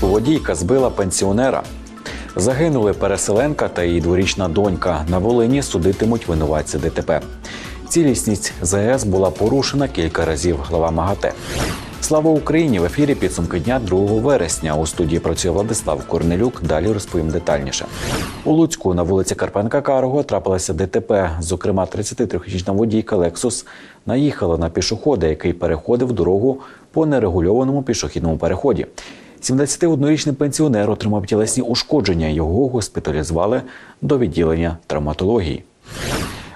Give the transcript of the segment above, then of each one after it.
Водійка збила пенсіонера. Загинули переселенка та її дворічна донька. На Волині судитимуть винуватця ДТП. Цілісність ЗАЕС була порушена кілька разів. Глава МАГАТЕ. Слава Україні! В ефірі підсумки дня 2 вересня. У студії працює Владислав Корнелюк. Далі розповім детальніше. У Луцьку на вулиці Карпенка Карго трапилося ДТП. Зокрема, 33-річна водійка Лексус наїхала на пішохода, який переходив дорогу по нерегульованому пішохідному переході. 71-річний пенсіонер отримав тілесні ушкодження. Його госпіталізували до відділення травматології.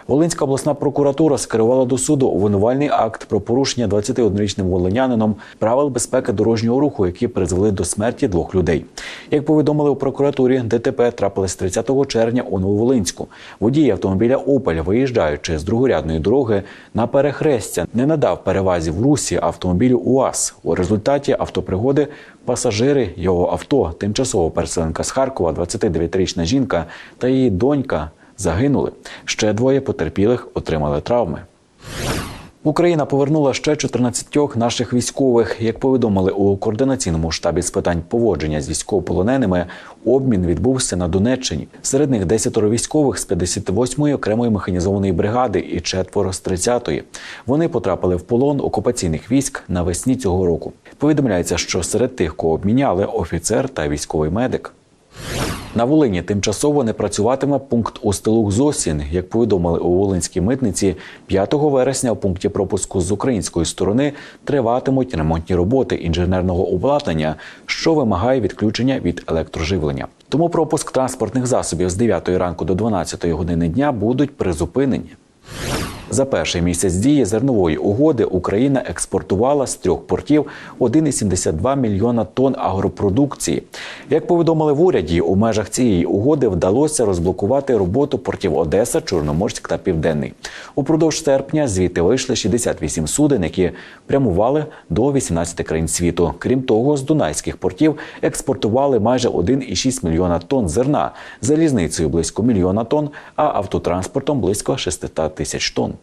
Волинська обласна прокуратура скерувала до суду обвинувальний акт про порушення 21-річним волинянином правил безпеки дорожнього руху, які призвели до смерті двох людей. Як повідомили у прокуратурі, ДТП трапилось 30 червня у Нововолинську. Водій автомобіля Опель, виїжджаючи з другорядної дороги на перехрестя, не надав перевазі в русі автомобілю УАЗ. У результаті автопригоди пасажири його авто, тимчасово переселенка з Харкова, 29-річна жінка та її донька загинули. Ще двоє потерпілих отримали травми. Україна повернула ще 14 наших військових. Як повідомили у координаційному штабі з питань поводження з військовополоненими, обмін відбувся на Донеччині. Серед них 10 військових з 58-ї окремої механізованої бригади і четверо з 30-ї. Вони потрапили в полон окупаційних військ навесні цього року. Повідомляється, що серед тих, кого обміняли офіцер та військовий медик. На Волині тимчасово не працюватиме пункт Устилух Зосін. Як повідомили у Волинській митниці, 5 вересня у пункті пропуску з української сторони триватимуть ремонтні роботи інженерного обладнання, що вимагає відключення від електроживлення. Тому пропуск транспортних засобів з 9 ранку до 12 години дня будуть призупинені. За перший місяць дії зернової угоди Україна експортувала з трьох портів 1,72 мільйона тонн агропродукції. Як повідомили в уряді, у межах цієї угоди вдалося розблокувати роботу портів Одеса, Чорноморськ та Південний. Упродовж серпня звідти вийшли 68 суден, які прямували до 18 країн світу. Крім того, з дунайських портів експортували майже 1,6 мільйона тонн зерна, залізницею близько мільйона тонн, а автотранспортом близько 600 тисяч тонн.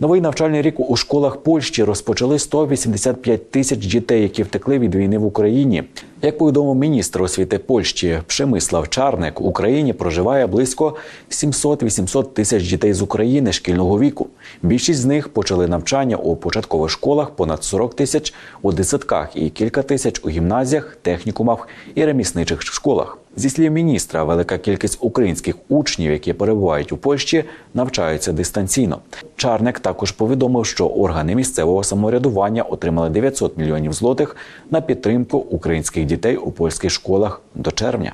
Новий навчальний рік у школах Польщі розпочали 185 тисяч дітей, які втекли від війни в Україні. Як повідомив міністр освіти Польщі Пшемислав Чарник, в Україні проживає близько 700-800 тисяч дітей з України шкільного віку. Більшість з них почали навчання у початкових школах, понад 40 тисяч у дитсадках і кілька тисяч у гімназіях, технікумах і ремісничих школах. Зі слів міністра, велика кількість українських учнів, які перебувають у Польщі, навчаються дистанційно. Чарник також повідомив, що органи місцевого самоврядування отримали 900 мільйонів злотих на підтримку українських дітей у польських школах до червня.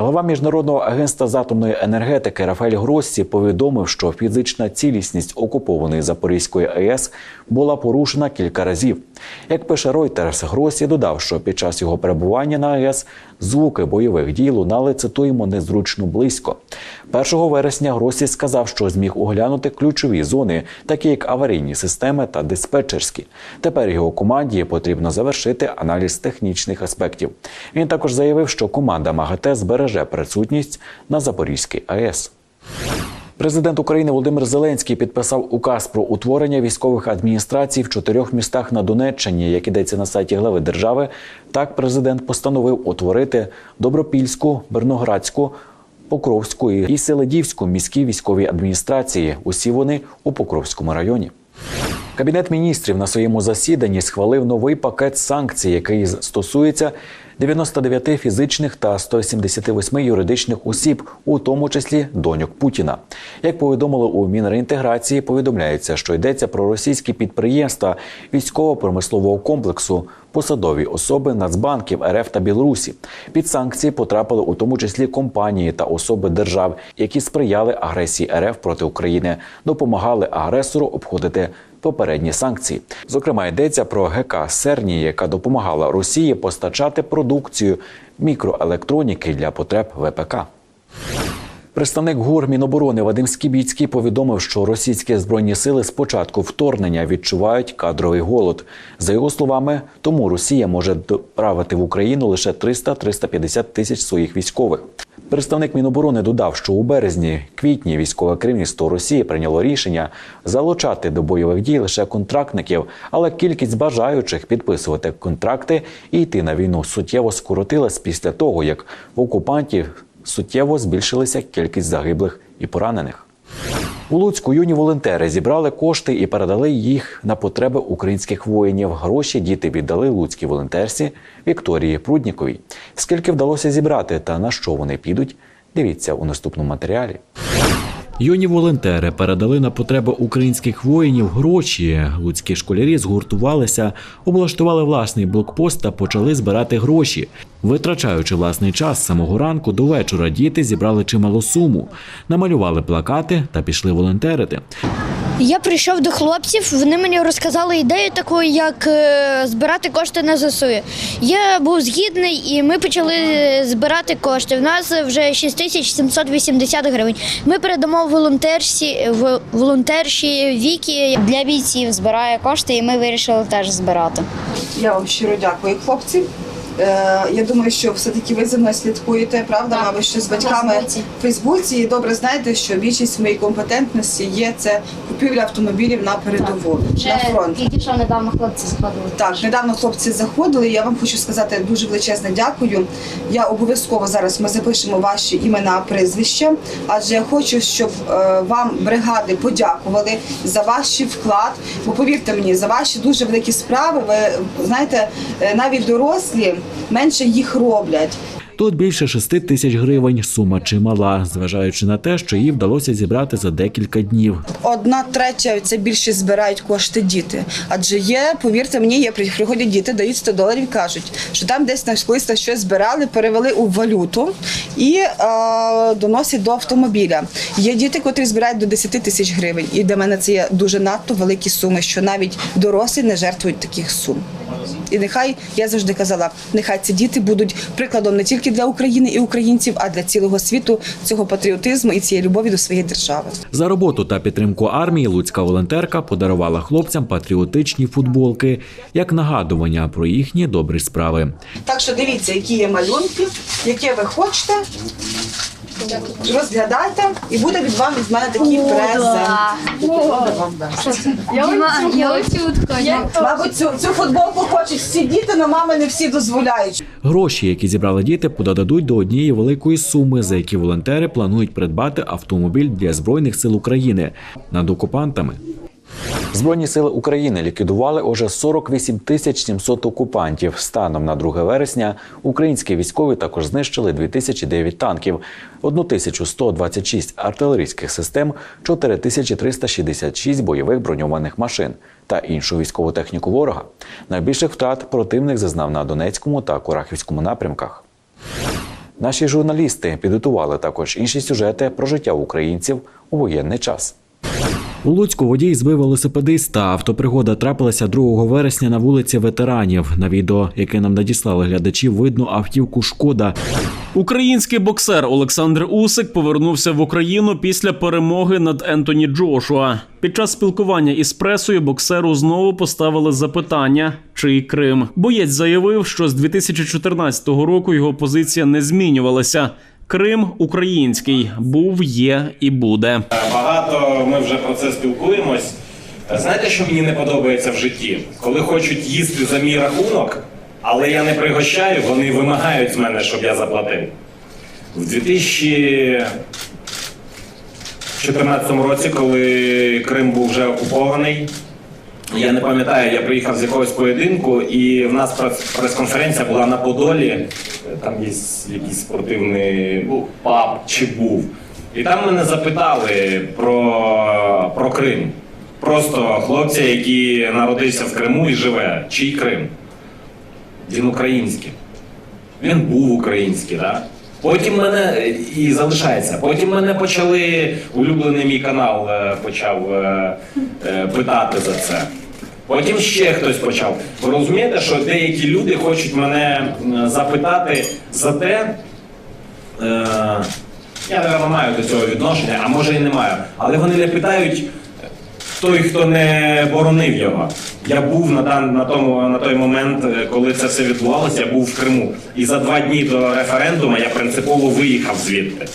Голова міжнародного агентства з атомної енергетики Рафаель Гроссі повідомив, що фізична цілісність окупованої Запорізької АЕС була порушена кілька разів. Як пише Reuters, Гроссі додав, що під час його перебування на АЕС звуки бойових дій лунали цитуємо незручно близько. 1 вересня Гросі сказав, що зміг оглянути ключові зони, такі як аварійні системи та диспетчерські. Тепер його команді потрібно завершити аналіз технічних аспектів. Він також заявив, що команда МАГАТЕ збереже присутність на Запорізькій АЕС. Президент України Володимир Зеленський підписав указ про утворення військових адміністрацій в чотирьох містах на Донеччині, як ідеться на сайті глави держави. Так президент постановив утворити Добропільську, Берноградську, Покровську і Селедівську міські військові адміністрації. Усі вони у Покровському районі. Кабінет міністрів на своєму засіданні схвалив новий пакет санкцій, який стосується 99 фізичних та 178 юридичних осіб, у тому числі доньок Путіна. Як повідомили у Мінреінтеграції, повідомляється, що йдеться про російські підприємства військово-промислового комплексу, посадові особи Нацбанків РФ та Білорусі. Під санкції потрапили у тому числі компанії та особи держав, які сприяли агресії РФ проти України, допомагали агресору обходити попередні санкції. Зокрема, йдеться про ГК Серні, яка допомагала Росії постачати продукцію мікроелектроніки для потреб ВПК. Представник ГУР Міноборони Вадим Скібіцький повідомив, що російські збройні сили з початку вторгнення відчувають кадровий голод. За його словами, тому Росія може доправити в Україну лише 300-350 тисяч своїх військових. Представник Міноборони додав, що у березні-квітні військове керівництво Росії прийняло рішення залучати до бойових дій лише контрактників, але кількість бажаючих підписувати контракти і йти на війну суттєво скоротилась після того, як окупантів суттєво збільшилася кількість загиблих і поранених. У Луцьку юні волонтери зібрали кошти і передали їх на потреби українських воїнів. Гроші діти віддали луцькій волонтерці Вікторії Прудніковій. Скільки вдалося зібрати та на що вони підуть? Дивіться у наступному матеріалі. Юні волонтери передали на потреби українських воїнів гроші. Луцькі школярі згуртувалися, облаштували власний блокпост та почали збирати гроші. Витрачаючи власний час з самого ранку до вечора, діти зібрали чималу суму, намалювали плакати та пішли волонтерити. Я прийшов до хлопців, вони мені розказали ідею таку, як е, збирати кошти на ЗСУ. Я був згідний і ми почали збирати кошти. У нас вже 6780 гривень. Ми передамо волонтерші, в- волонтерші Вікі. Для бійців збирає кошти, і ми вирішили теж збирати. Я вам щиро дякую, хлопці. Е, я думаю, що все-таки ви за мною слідкуєте, правда, Так. мабуть, що з батьками в Фейсбуці. І добре знаєте, що більшість моєї компетентності є це купівля автомобілів на передову, на фронт. що недавно хлопці сходили. Так, недавно хлопці заходили. Я вам хочу сказати дуже величезне дякую. Я обов'язково зараз ми запишемо ваші імена, прізвища, адже я хочу, щоб е, вам бригади подякували за ваш вклад. Бо повірте мені, за ваші дуже великі справи. Ви знаєте, е, навіть дорослі менше їх роблять. Тут більше 6 тисяч гривень. Сума чимала, зважаючи на те, що її вдалося зібрати за декілька днів. Одна третя це більше збирають кошти діти. Адже є, повірте мені, є приходять діти, дають 100 доларів, кажуть, що там десь на колись щось збирали, перевели у валюту і е, доносять до автомобіля. Є діти, котрі збирають до 10 тисяч гривень. І для мене це є дуже надто великі суми, що навіть дорослі не жертвують таких сум. І нехай я завжди казала, нехай ці діти будуть прикладом не тільки для України і українців, а для цілого світу цього патріотизму і цієї любові до своєї держави. За роботу та підтримку армії луцька волонтерка подарувала хлопцям патріотичні футболки як нагадування про їхні добрі справи. Так що дивіться, які є малюнки, яке ви хочете. Розглядайте, і буде від вам від мене такий презент. Мабуть, цю, цю футболку хочуть всі діти, але мами не всі дозволяють. Гроші, які зібрали діти, подадуть до однієї великої суми, за які волонтери планують придбати автомобіль для збройних сил України над окупантами. Збройні сили України ліквідували уже 48 тисяч 700 окупантів. Станом на 2 вересня українські військові також знищили 2009 танків, 1126 артилерійських систем, 4366 бойових броньованих машин та іншу військову техніку ворога. Найбільших втрат противник зазнав на Донецькому та Курахівському напрямках. Наші журналісти підготували також інші сюжети про життя українців у воєнний час. У Луцьку водій збив велосипедиста. Автопригода трапилася 2 вересня на вулиці ветеранів. На відео, яке нам надіслали глядачі, видно автівку шкода. Український боксер Олександр Усик повернувся в Україну після перемоги над Ентоні Джошуа. Під час спілкування із пресою боксеру знову поставили запитання, чий Крим. Боєць заявив, що з 2014 року його позиція не змінювалася. Крим український був, є і буде. Багато ми вже про це спілкуємось. Знаєте, що мені не подобається в житті? Коли хочуть їсти за мій рахунок, але я не пригощаю, вони вимагають з мене, щоб я заплатив. В 2014 році, коли Крим був вже окупований, я не пам'ятаю, я приїхав з якогось поєдинку, і в нас прес- прес-конференція була на Подолі. Там є якийсь спортивний ну, паб чи був. І там мене запитали про, про Крим. Просто хлопця, який народився в Криму і живе. Чий Крим? Він український. Він був український, так? Потім мене і залишається. Потім мене почали, улюблений мій канал е, почав е, е, питати за це. Потім ще хтось почав. Ви розумієте, що деякі люди хочуть мене запитати за те, е, Я, напевно, маю до цього відношення, а може і не маю. Але вони не питають той, хто не боронив його. Я був на, на, тому, на той момент, е, коли це все відбувалося, я був в Криму. І за два дні до референдуму я принципово виїхав звідти.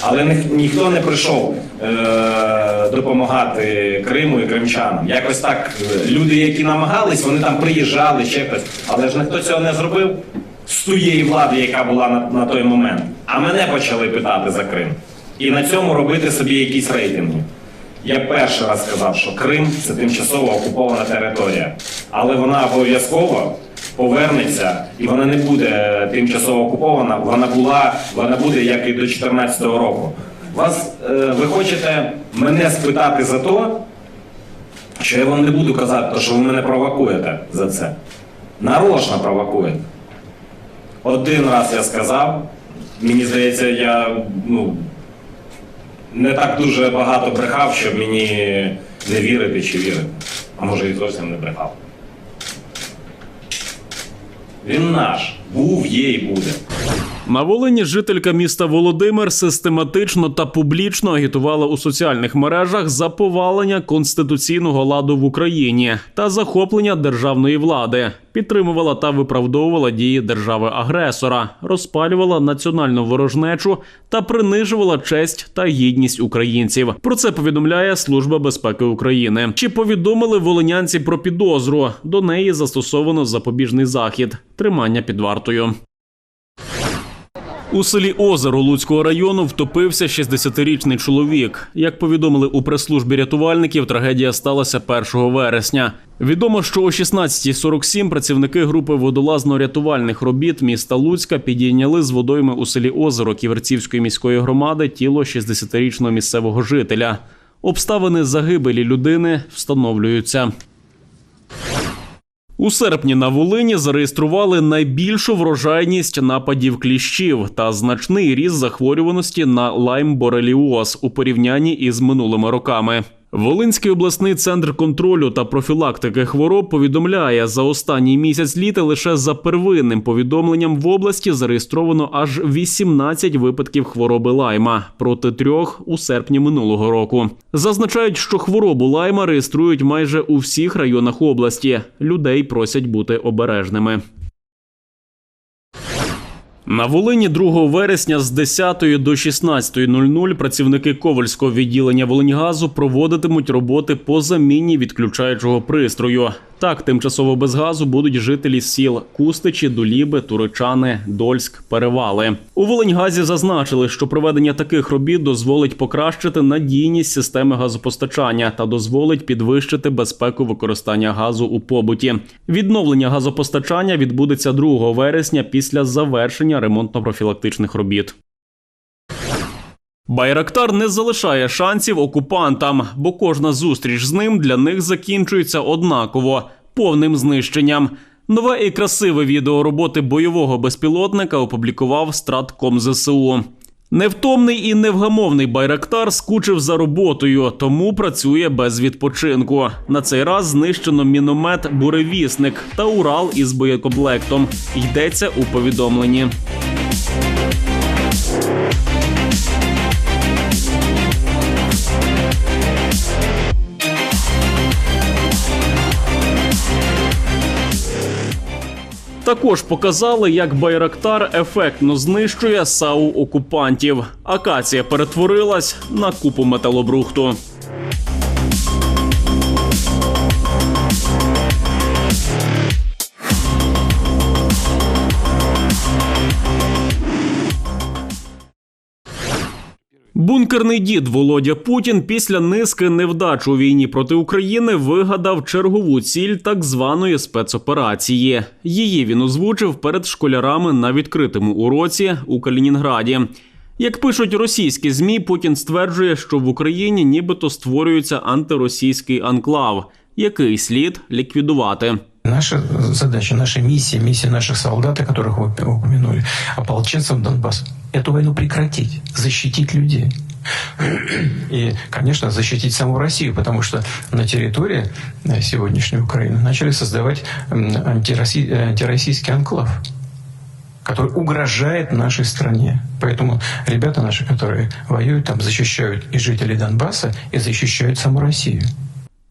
Але ні, ніхто не прийшов е, допомагати Криму і кримчанам. Якось так е, люди, які намагались, вони там приїжджали, ще хтось. Але ж ніхто цього не зробив з тієї влади, яка була на, на той момент. А мене почали питати за Крим. І на цьому робити собі якісь рейтинги. Я перший раз сказав, що Крим це тимчасово окупована територія, але вона обов'язково повернеться, і вона не буде тимчасово окупована. Вона була, вона буде як і до 2014 року. Вас е, ви хочете мене спитати за то, що я вам не буду казати, то що ви мене провокуєте за це. Нарочно провокуєте. Один раз я сказав, мені здається, я ну, не так дуже багато брехав, щоб мені не вірити чи вірити. А може і зовсім не брехав. Він наш. Був, є і буде. На Волині жителька міста Володимир систематично та публічно агітувала у соціальних мережах за повалення конституційного ладу в Україні та захоплення державної влади, підтримувала та виправдовувала дії держави-агресора, розпалювала національну ворожнечу та принижувала честь та гідність українців. Про це повідомляє Служба безпеки України. Чи повідомили волинянці про підозру? До неї застосовано запобіжний захід тримання під вартою. У селі Озеро Луцького району втопився 60-річний чоловік. Як повідомили у прес-службі рятувальників, трагедія сталася 1 вересня. Відомо, що о 16.47 працівники групи водолазно-рятувальних робіт міста Луцька підійняли з водойми у селі Озеро Ківерцівської міської громади тіло 60-річного місцевого жителя. Обставини загибелі людини встановлюються. У серпні на Волині зареєстрували найбільшу врожайність нападів кліщів та значний ріст захворюваності на лайм-бореліоз у порівнянні із минулими роками. Волинський обласний центр контролю та профілактики хвороб повідомляє, за останній місяць літа лише за первинним повідомленням в області зареєстровано аж 18 випадків хвороби лайма проти трьох у серпні минулого року. Зазначають, що хворобу лайма реєструють майже у всіх районах області. Людей просять бути обережними. На Волині 2 вересня з 10 до 16.00 працівники Ковальського відділення Волиньгазу проводитимуть роботи по заміні відключаючого пристрою. Так, тимчасово без газу будуть жителі сіл Кустичі, Дуліби, Туричани, Дольськ, Перевали. У Волиньгазі зазначили, що проведення таких робіт дозволить покращити надійність системи газопостачання та дозволить підвищити безпеку використання газу у побуті. Відновлення газопостачання відбудеться 2 вересня після завершення ремонтно-профілактичних робіт. Байрактар не залишає шансів окупантам, бо кожна зустріч з ним для них закінчується однаково повним знищенням. Нове і красиве відео роботи бойового безпілотника опублікував Стратком ЗСУ. Невтомний і невгамовний Байрактар скучив за роботою, тому працює без відпочинку. На цей раз знищено міномет Буревісник та Урал із боєкомплектом. Йдеться у повідомленні. Також показали, як Байрактар ефектно знищує САУ окупантів. Акація перетворилась на купу металобрухту. Бункерний дід Володя Путін після низки невдач у війні проти України вигадав чергову ціль так званої спецоперації. Її він озвучив перед школярами на відкритому уроці у Калінінграді. Як пишуть російські змі, Путін стверджує, що в Україні нібито створюється антиросійський анклав, який слід ліквідувати. Наша задача, наша миссия, миссия наших солдат, о которых вы упомянули, ополченцев Донбасса, эту войну прекратить, защитить людей. И, конечно, защитить саму Россию, потому что на территории э, сегодняшней Украины начали создавать э, антироссийский анклав. который угрожает нашей стране. Поэтому ребята наши, которые воюют там, защищают и жителей Донбасса, и защищают саму Россию.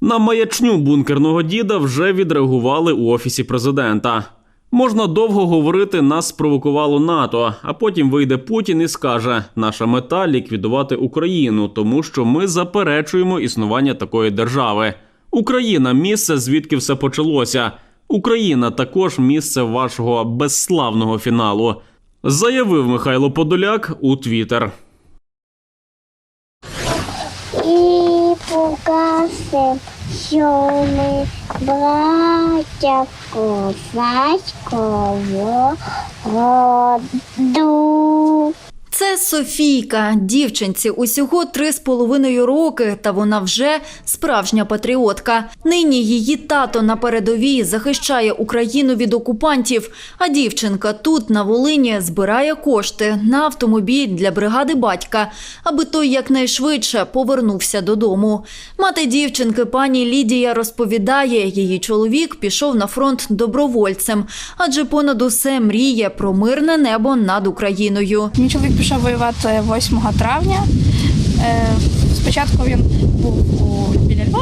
На маячню бункерного діда вже відреагували у офісі президента. Можна довго говорити, нас спровокувало НАТО, а потім вийде Путін і скаже: наша мета ліквідувати Україну, тому що ми заперечуємо існування такої держави. Україна місце, звідки все почалося. Україна також місце вашого безславного фіналу, заявив Михайло Подоляк у Твіттер. І покажем, що ми браття козацького роду. Це Софійка, дівчинці усього три з половиною роки, та вона вже справжня патріотка. Нині її тато на передовій захищає Україну від окупантів. А дівчинка тут на Волині збирає кошти на автомобіль для бригади батька, аби той якнайшвидше повернувся додому. Мати дівчинки пані Лідія розповідає, її чоловік пішов на фронт добровольцем, адже понад усе мріє про мирне небо над Україною. Мій чоловік пішов воювати 8 травня. Е, Спочатку він був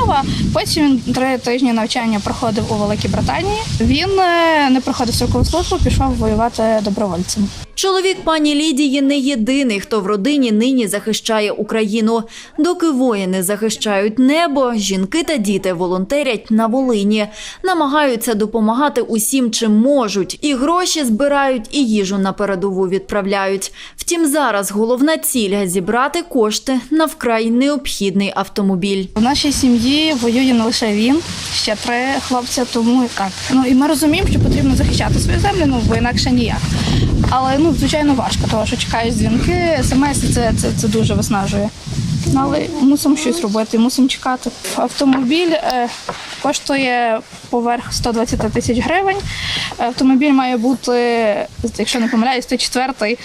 Львова, потім він три тижні навчання проходив у Великій Британії. Він е, не проходив строкову службу, пішов воювати добровольцем. Чоловік пані Лідії не єдиний, хто в родині нині захищає Україну. Доки воїни захищають небо, жінки та діти волонтерять на Волині, намагаються допомагати усім, чим можуть, і гроші збирають, і їжу на передову відправляють. Втім, зараз головна ціль зібрати кошти на вкрай необхідний автомобіль. В нашій сім'ї воює не лише він, ще три хлопця, тому і так. Ну і ми розуміємо, що потрібно захищати свою землю, ну бо інакше ніяк. Але ну звичайно важко, тому що чекаєш дзвінки, смс це, це, це дуже виснажує. Ну, Але мусимо щось робити, мусимо чекати. Автомобіль е, коштує поверх 120 тисяч гривень. Автомобіль має бути, якщо не помиляюсь, то четвертий.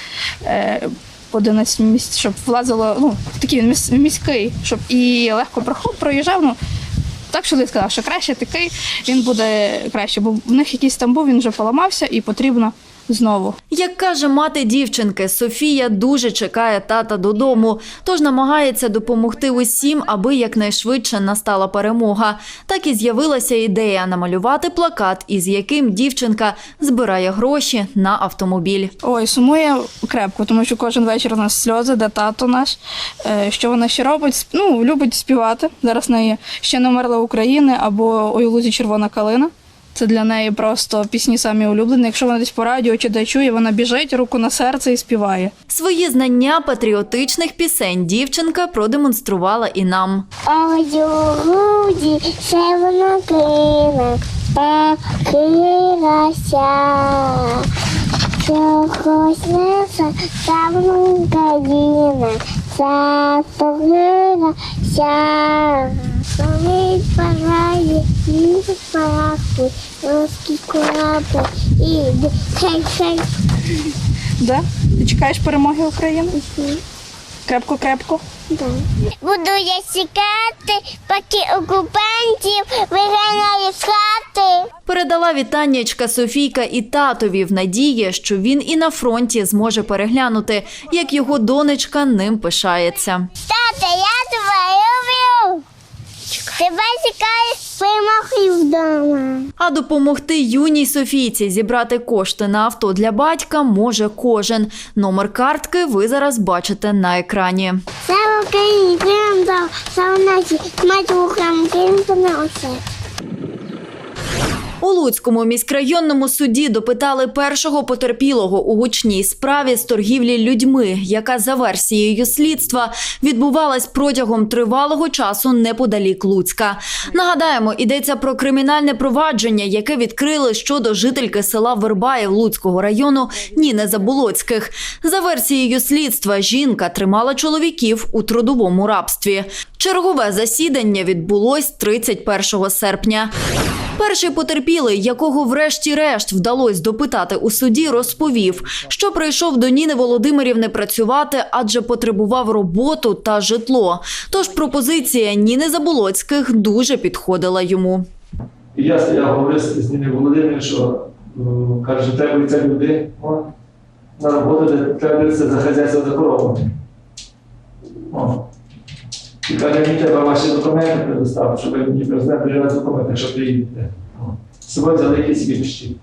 Е, 11 місць, щоб влазило, ну, такий він міс- міський, щоб і легко проїжджав. Ну, так що сказав, що краще такий, він буде краще, бо в них якийсь там був, він вже поламався і потрібно знову. Як каже мати дівчинки, Софія дуже чекає тата додому, тож намагається допомогти усім, аби якнайшвидше настала перемога. Так і з'явилася ідея намалювати плакат, із яким дівчинка збирає гроші на автомобіль. Ой, сумує крепко, тому що кожен вечір у нас сльози, де тато наш. Е, Що вона ще робить? Ну, любить співати. Зараз в неї ще не вмерла України або «Ой, лузі червона калина. Це для неї просто пісні самі улюблені. Якщо вона десь по радіо чи де чує, вона біжить, руку на серце і співає. Свої знання патріотичних пісень дівчинка продемонструвала і нам. Ой, груді червона крила похилася. Чогось неса давно Україна запогилася. Коли парає, ніж парахуй, русський корабль іде. Хей-хей. Да? Ти чекаєш перемоги України? Крепко-крепко. Буду я чекати, поки окупантів виганяє з хати. Передала вітаннячка Софійка і татові в надії, що він і на фронті зможе переглянути, як його донечка ним пишається. Тата, я тебе люблю. Тебе чекає перемоги вдома. А допомогти юній Софійці зібрати кошти на авто для батька може кожен. Номер картки ви зараз бачите на екрані. Слава Україні, прям дав, слава нації, мать Україну, кинути на оце. У Луцькому міськрайонному суді допитали першого потерпілого у гучній справі з торгівлі людьми, яка за версією слідства відбувалась протягом тривалого часу неподалік Луцька. Нагадаємо, йдеться про кримінальне провадження, яке відкрили щодо жительки села Вербаїв Луцького району Ніни Заболоцьких. За версією слідства, жінка тримала чоловіків у трудовому рабстві. Чергове засідання відбулось 31 серпня. Перший потерпілий, якого врешті-решт вдалося допитати у суді, розповів, що прийшов до Ніни Володимирівни працювати, адже потребував роботу та житло. Тож пропозиція Ніни Заболоцьких дуже підходила йому. Я говорив з Ніною Володимирівною, що каже, треба це люди. На роботу, треба дивитися за хазяйство за коровами. О. І каже, мені треба ваші документи предоставити, щоб мені президент передати документи, якщо приїдете. З собою взяли якісь вірші.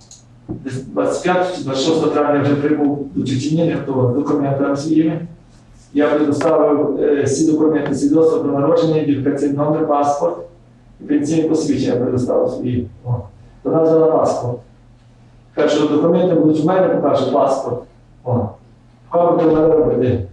25 чи 26 травня вже прибув до Чечені, то документами своїми. Я предоставив е, всі документи свідоцтво про народження, ідентифікаційний номер, паспорт і пенсійне посвідчення предоставив свої. Вона взяла паспорт. Каже, що документи будуть в мене, покаже паспорт. Хай буде в мене робити.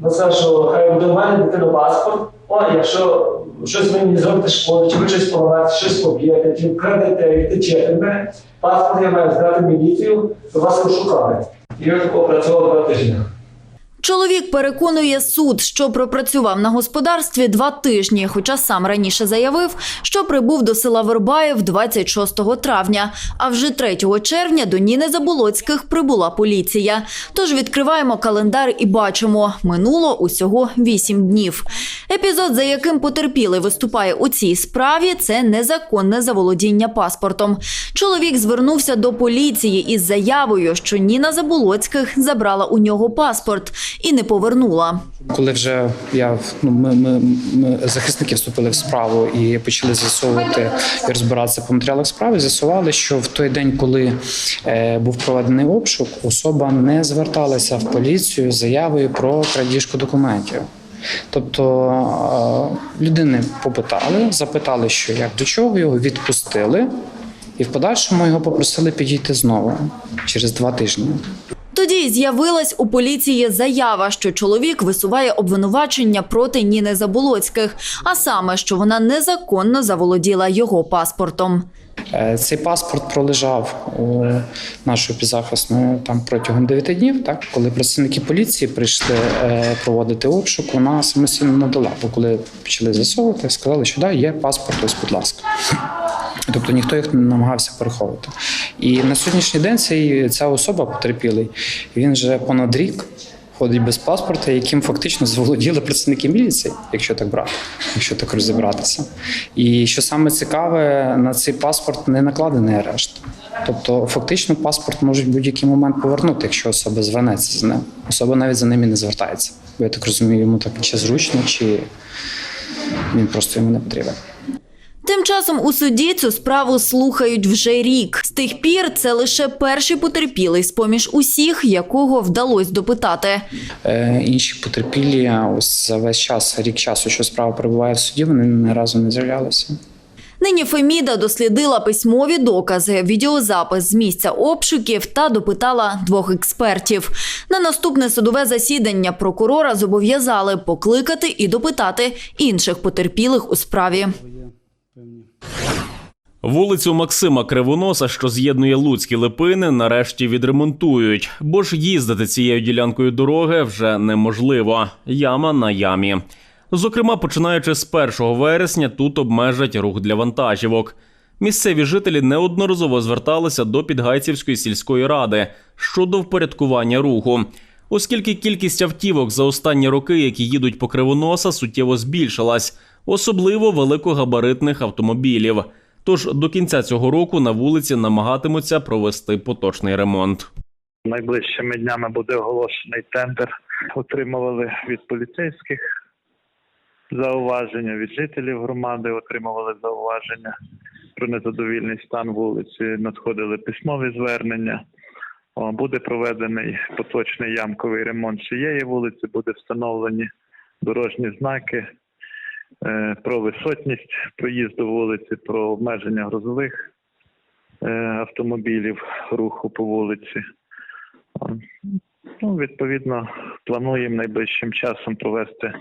Ну, це, що хай буде в мене дитина паспорт. О, якщо щось мені зробите шкоду, чи ви щось поламаєте, щось поб'єте, чи вкрадете, і втечете в мене, паспорт я маю здати в міліцію, то вас розшукали. І я такого працював два тижні. Чоловік переконує суд, що пропрацював на господарстві два тижні, хоча сам раніше заявив, що прибув до села Вербаїв 26 травня. А вже 3 червня до Ніни Заболоцьких прибула поліція. Тож відкриваємо календар і бачимо, минуло усього 8 днів. Епізод, за яким потерпілий виступає у цій справі, це незаконне заволодіння паспортом. Чоловік звернувся до поліції із заявою, що Ніна Заболоцьких забрала у нього паспорт і не повернула. Коли вже я ну ми, ми, ми захисники вступили в справу і почали з'ясовувати і розбиратися по матеріалах справи, з'ясували, що в той день, коли е, був проведений обшук, особа не зверталася в поліцію з заявою про крадіжку документів. Тобто е, людини попитали, запитали, що як до чого його відпустили, і в подальшому його попросили підійти знову через два тижні. Тоді з'явилась у поліції заява, що чоловік висуває обвинувачення проти Ніни Заболоцьких, а саме, що вона незаконно заволоділа його паспортом. Е, Цей паспорт пролежав у нашої підзахисної там протягом 9 днів. Так, коли працівники поліції прийшли е, проводити обшук, вона самостійно надала. Бо коли почали з'ясовувати, сказали, що да, є паспорт, ось, будь ласка. Тобто ніхто їх не намагався переховувати. І на сьогоднішній день цей, ця особа потерпілий, він вже понад рік ходить без паспорта, яким фактично заволоділи працівники міліції, якщо так брати, якщо так розібратися. І що саме цікаве, на цей паспорт не накладений арешт. Тобто, фактично, паспорт можуть в будь-який момент повернути, якщо особа звернеться з ним. Особа навіть за ним і не звертається. Бо я так розумію, йому так чи зручно, чи він просто йому не потрібен. Тим часом у суді цю справу слухають вже рік. З тих пір це лише перший потерпілий з поміж усіх, якого вдалося допитати. Е, інші потерпілі ось за весь час, рік часу, що справа перебуває в суді, вони ні разу не з'являлися. Нині Феміда дослідила письмові докази, відеозапис з місця обшуків та допитала двох експертів. На наступне судове засідання прокурора зобов'язали покликати і допитати інших потерпілих у справі. Вулицю Максима Кривоноса, що з'єднує Луцькі Липини, нарешті відремонтують, бо ж їздити цією ділянкою дороги вже неможливо. Яма на ямі. Зокрема, починаючи з 1 вересня, тут обмежать рух для вантажівок. Місцеві жителі неодноразово зверталися до Підгайцівської сільської ради щодо впорядкування руху. Оскільки кількість автівок за останні роки, які їдуть по кривоноса, суттєво збільшилась, особливо великогабаритних автомобілів. Тож до кінця цього року на вулиці намагатимуться провести поточний ремонт. Найближчими днями буде оголошений тендер. Отримували від поліцейських зауваження, від жителів громади отримували зауваження про незадовільний стан вулиці. Надходили письмові звернення. Буде проведений поточний ямковий ремонт цієї вулиці, буде встановлені дорожні знаки про висотність проїзду вулиці, про обмеження грузових е, автомобілів руху по вулиці. Ну, відповідно, плануємо найближчим часом провести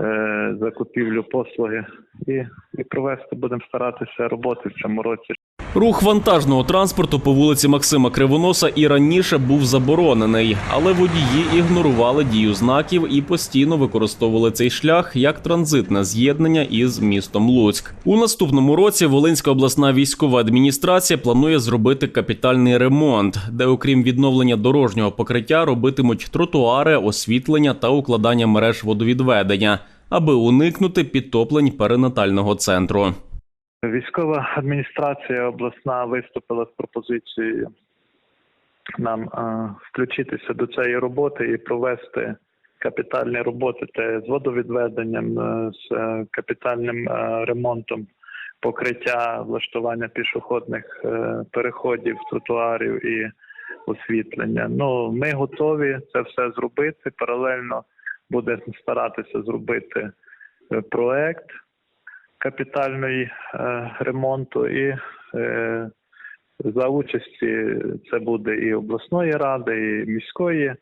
е, закупівлю послуги і, і провести будемо старатися роботи в цьому році. Рух вантажного транспорту по вулиці Максима Кривоноса і раніше був заборонений, але водії ігнорували дію знаків і постійно використовували цей шлях як транзитне з'єднання із містом Луцьк. У наступному році Волинська обласна військова адміністрація планує зробити капітальний ремонт, де, окрім відновлення дорожнього покриття, робитимуть тротуари, освітлення та укладання мереж водовідведення, аби уникнути підтоплень перинатального центру. Військова адміністрація обласна виступила з пропозицією нам е, включитися до цієї роботи і провести капітальні роботи те з водовідведенням, е, з е, капітальним ремонтом покриття, влаштування пішохідних переходів, тротуарів і освітлення. Ну, ми готові це все зробити. Паралельно буде старатися зробити проект капітальної е, ремонту і е, за участі це буде і обласної ради, і міської е,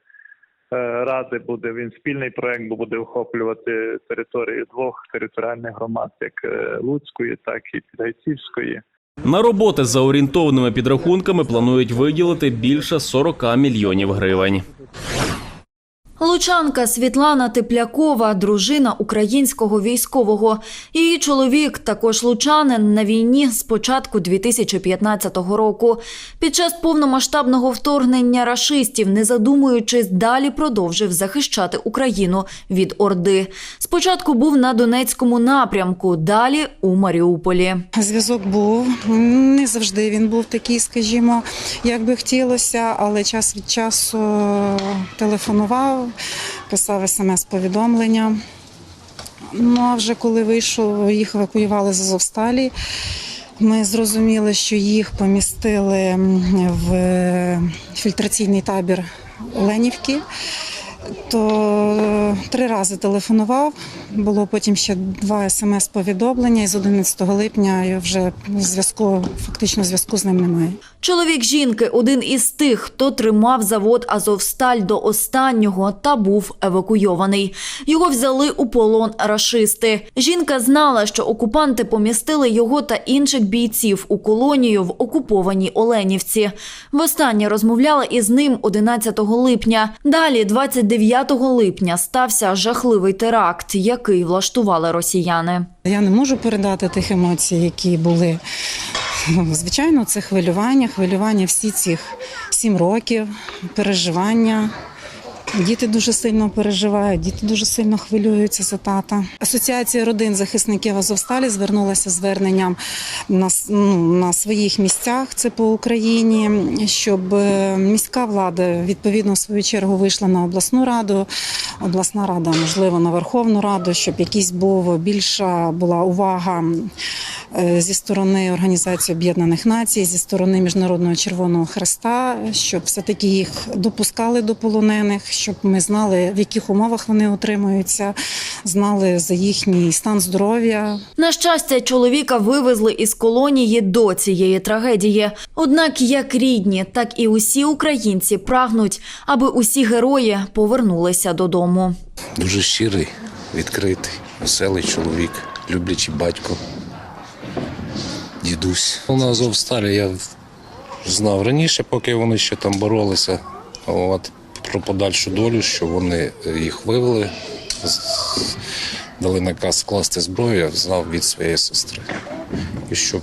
ради буде він спільний проект, бо буде охоплювати територію двох територіальних громад, як Луцької, так і Підгайцівської. На роботи за орієнтовними підрахунками планують виділити більше 40 мільйонів гривень. Лучанка Світлана Теплякова, дружина українського військового. Її чоловік, також лучанин, на війні з початку 2015 року. Під час повномасштабного вторгнення рашистів, не задумуючись, далі продовжив захищати Україну від Орди. Спочатку був на Донецькому напрямку, далі у Маріуполі. Зв'язок був не завжди він був такий, скажімо, як би хотілося, але час від часу телефонував, писав смс-повідомлення. Ну а вже коли вийшов, їх евакуювали з Азовсталі. Ми зрозуміли, що їх помістили в фільтраційний табір Оленівки. То три рази телефонував. Було потім ще два смс-повідомлення, і з 11 липня я вже зв'язку, фактично зв'язку з ним немає. Чоловік жінки один із тих, хто тримав завод Азовсталь до останнього та був евакуйований. Його взяли у полон рашисти. Жінка знала, що окупанти помістили його та інших бійців у колонію в окупованій Оленівці. Востаннє розмовляла із ним 11 липня. Далі, 29 липня, стався жахливий теракт, який влаштували росіяни. Я не можу передати тих емоцій, які були. Звичайно, це хвилювання, хвилювання всі цих сім років, переживання. Діти дуже сильно переживають, діти дуже сильно хвилюються за тата. Асоціація родин захисників Азовсталі звернулася зверненням на, ну, на своїх місцях, це по Україні, щоб е, міська влада відповідно в свою чергу вийшла на обласну раду, обласна рада, можливо, на Верховну Раду, щоб якийсь був більша була увага зі сторони Організації Об'єднаних Націй, зі сторони Міжнародного Червоного Хреста, щоб все-таки їх допускали до полонених, щоб ми знали, в яких умовах вони утримуються, знали за їхній стан здоров'я. На щастя, чоловіка вивезли із колонії до цієї трагедії. Однак, як рідні, так і усі українці прагнуть, аби усі герої повернулися додому. Дуже щирий, відкритий, веселий чоловік, люблячий батько, дідусь. На Азовсталі я знав раніше, поки вони ще там боролися. От, про подальшу долю, що вони їх вивели, дали наказ скласти зброю, я знав від своєї сестри. І що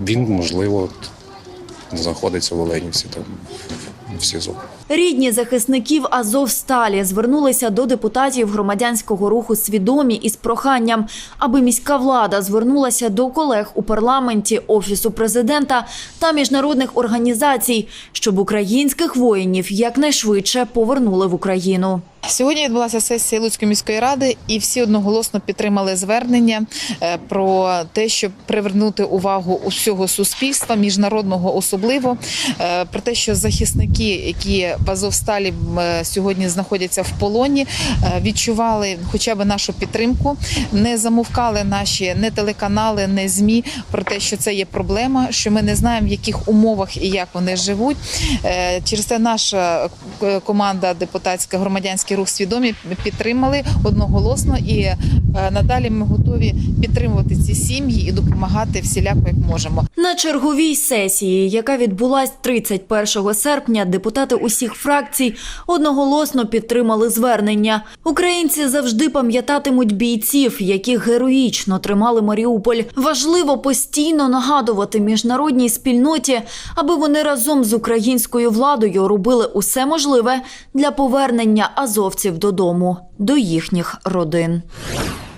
він, можливо, знаходиться в Оленівці там в СІЗО. Рідні захисників Азовсталі звернулися до депутатів громадянського руху свідомі із проханням, аби міська влада звернулася до колег у парламенті, офісу президента та міжнародних організацій, щоб українських воїнів якнайшвидше повернули в Україну. Сьогодні відбулася сесія Луцької міської ради, і всі одноголосно підтримали звернення е, про те, щоб привернути увагу усього суспільства, міжнародного особливо, е, про те, що захисники, які в Азовсталі е, сьогодні знаходяться в полоні, е, відчували хоча б нашу підтримку, не замовкали наші не телеканали, не змі про те, що це є проблема, що ми не знаємо, в яких умовах і як вони живуть. Е, Через це наша команда депутатська громадянський рух свідомі підтримали одноголосно, і надалі ми готові підтримувати ці сім'ї і допомагати всіляко, як можемо. На черговій сесії, яка відбулась 31 серпня, депутати усіх фракцій одноголосно підтримали звернення. Українці завжди пам'ятатимуть бійців, які героїчно тримали Маріуполь. Важливо постійно нагадувати міжнародній спільноті, аби вони разом з українською владою робили усе можливе для повернення азовців додому, до їхніх родин.